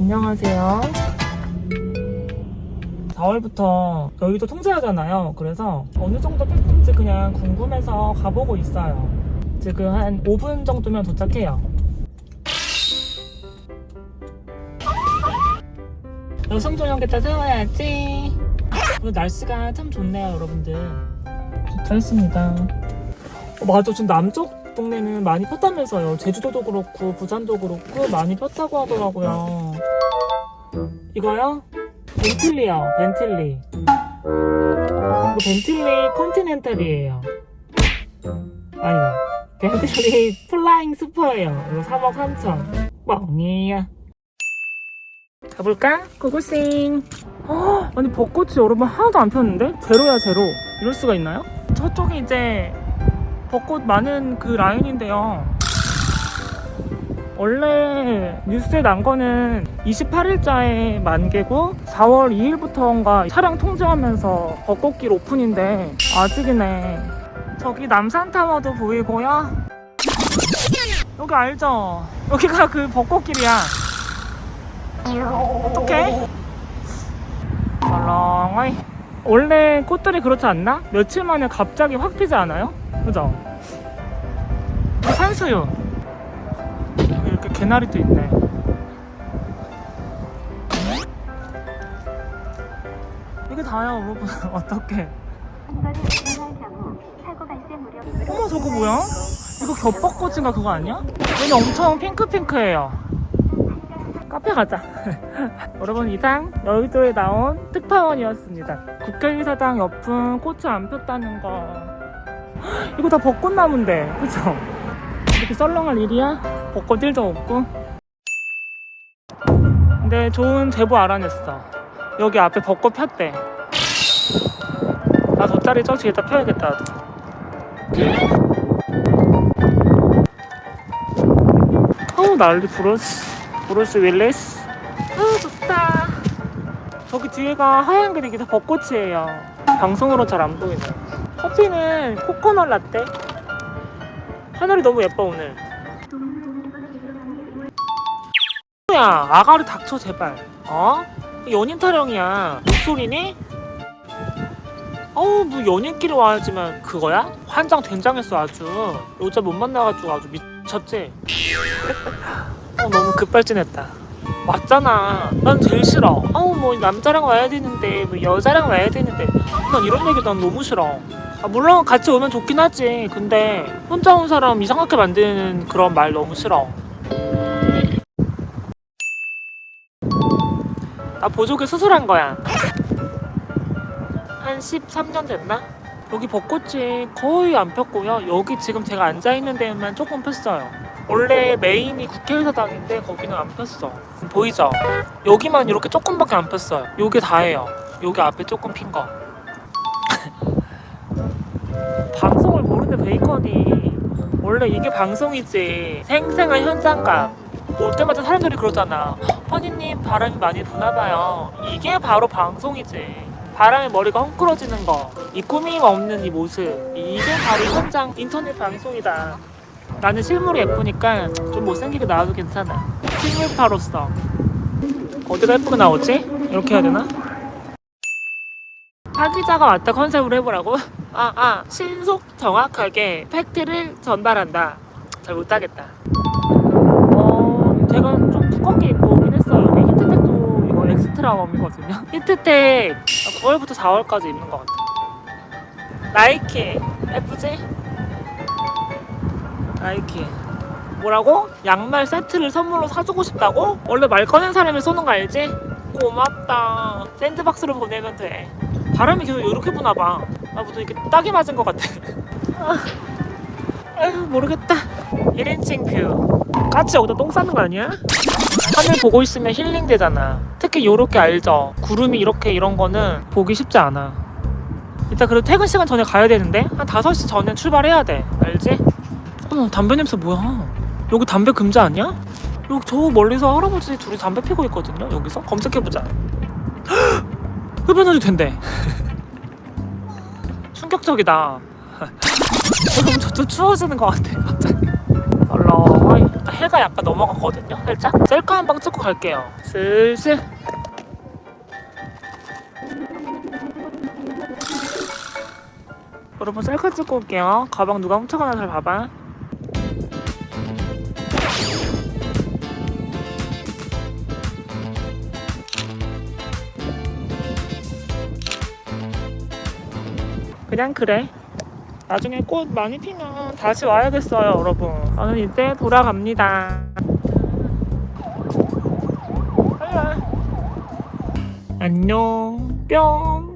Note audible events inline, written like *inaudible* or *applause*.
안녕하세요. 4월부터 여의도 통제하잖아요. 그래서 어느 정도 뺄 건지 그냥 궁금해서 가보고 있어요. 지금 한 5분 정도면 도착해요. 여성조형겠다 세워야지. 오늘 날씨가 참 좋네요, 여러분들. 도착했습니다. 어, 맞아, 지금 남쪽 동네는 많이 폈다면서요. 제주도도 그렇고 부산도 그렇고 많이 폈다고 하더라고요. 이거요? 벤틀리요, 벤틀리. 벤틀리 컨티넨탈이에요. 아니다. 벤틀리 플라잉 스퍼예요. 이거 3억 3천. 뻥이야. 가볼까? 고고싱. 어, 아니 벚꽃이 여러분 하나도 안 폈는데? 제로야 제로. 이럴 수가 있나요? 저쪽이 이제 벚꽃 많은 그 라인인데요. 원래 뉴스에 난 거는 28일자에 만개고 4월 2일부터인가 차량 통제하면서 벚꽃길 오픈인데 아직이네. 저기 남산타워도 보이고요. 여기 알죠? 여기가 그 벚꽃길이야. 어떡해? 말랑하이. 원래 꽃들이 그렇지 않나? 며칠 만에 갑자기 확 피지 않아요? 그죠? 산수유. 이렇게 개나리도 있네. 이게 다야, 여러분. *laughs* 어떡해. 어머, 저거 뭐야? 이거 겹벚꽃인가 그거 아니야? 얘는 엄청 핑크핑크해요. 카페 가자. *laughs* 여러분 이상 여의도에 나온 특파원이었습니다. 국회의사당 옆은 꽃이 안 폈다는 거. 헉, *gasps* 이거 다 벚꽃나무인데, 그죠? 이렇게 썰렁할 일이야? 벚꽃 일도 없고. 근데 좋은 제보 알아냈어. 여기 앞에 벚꽃 폈대. 나 돗자리 저 뒤에다 펴야겠다. 어우 난리 브러스 브러스 윌리스? 아 좋다. 저기 뒤에가 하얀 게 되게 다 벚꽃이에요. 방송으로 잘 안 보이네. 커피는 코코넛 라떼? 하늘이 너무 예뻐 오늘. 야 아가리 닥쳐 제발. 어? 연인 타령이야. 목소리니? 어우 뭐 연인끼리 와야지만 그거야? 환장 된장했어 아주. 여자 못 만나가지고 아주 미쳤지? *laughs* 어, 너무 급발진했다. 맞잖아. 난 제일 싫어. 아우 뭐 남자랑 와야 되는데 뭐 여자랑 와야 되는데 난 이런 얘기 난 너무 싫어. 아, 물론 같이 오면 좋긴 하지. 근데 혼자 온 사람 이상하게 만드는 그런 말 너무 싫어. 나 보조개 수술한 거야. 한 13년 됐나? 여기 벚꽃이 거의 안 폈고요. 여기 지금 제가 앉아 있는 데만 조금 폈어요. 원래 메인이 국회의사당인데 거기는 안 폈어. 보이죠? 여기만 이렇게 조금밖에 안 폈어요. 요게 다예요. 여기 앞에 조금 핀 거. *laughs* 방송을 모르는 베이컨이 원래 이게 방송이지. 생생한 현장감. 올 때마다 사람들이 그러잖아. 허니님 바람이 많이 부나 봐요. 이게 바로 방송이지. 바람에 머리가 헝클어지는 거. 이 꾸밈 없는 이 모습. 이게 바로 현장 인터넷 방송이다. 나는 실물이 예쁘니까 좀 못생기게 나와도 괜찮아. 실물파로서. 어디가 예쁘게 나오지? 이렇게 해야 되나? 하기자가 왔다 컨셉으로 해보라고? 아, 아, 신속 정확하게 팩트를 전달한다. 잘 못하겠다. 어, 제가 좀 두껍게 입고 오긴 했어요. 여기 히트텍도 이거 엑스트라 웜이거든요. 히트텍 9월부터 4월까지 입는 것 같아. 나이키, 예쁘지? 나이키. 뭐라고? 양말 세트를 선물로 사주고 싶다고? 원래 말 꺼낸 사람이 쏘는 거 알지? 고맙다. 샌드박스로 보내면 돼. 바람이 계속 이렇게 부나 봐. 나 무슨 이렇게 딱이 맞은 것 같아. *laughs* 아, 아휴, 모르겠다. 1인칭 뷰. 까치 여기다 똥 싸는 거 아니야? 하늘 보고 있으면 힐링 되잖아. 특히 요렇게 알죠? 구름이 이렇게 이런 거는 보기 쉽지 않아. 일단 그래도 퇴근 시간 전에 가야 되는데 한 5시 전에 출발해야 돼. 알지? 어머 담배 냄새 뭐야? 여기 담배 금지 아니야? 여기 저 멀리서 할아버지 둘이 담배 피고 있거든요. 여기서 검색해보자. 흡연해도 된대. *laughs* 충격적이다. *laughs* 여러분 저도 추워지는 것 같아 갑자기. 얼렁. 해가 약간 넘어갔거든요 살짝 셀카 한 방 찍고 갈게요 슬슬 여러분 셀카 찍고 올게요 가방 누가 훔쳐가나 잘 봐봐 그냥 그래. 나중에 꽃 많이 피면 다시 와야겠어요 여러분. 저는 이제 돌아갑니다. 안녕. 뿅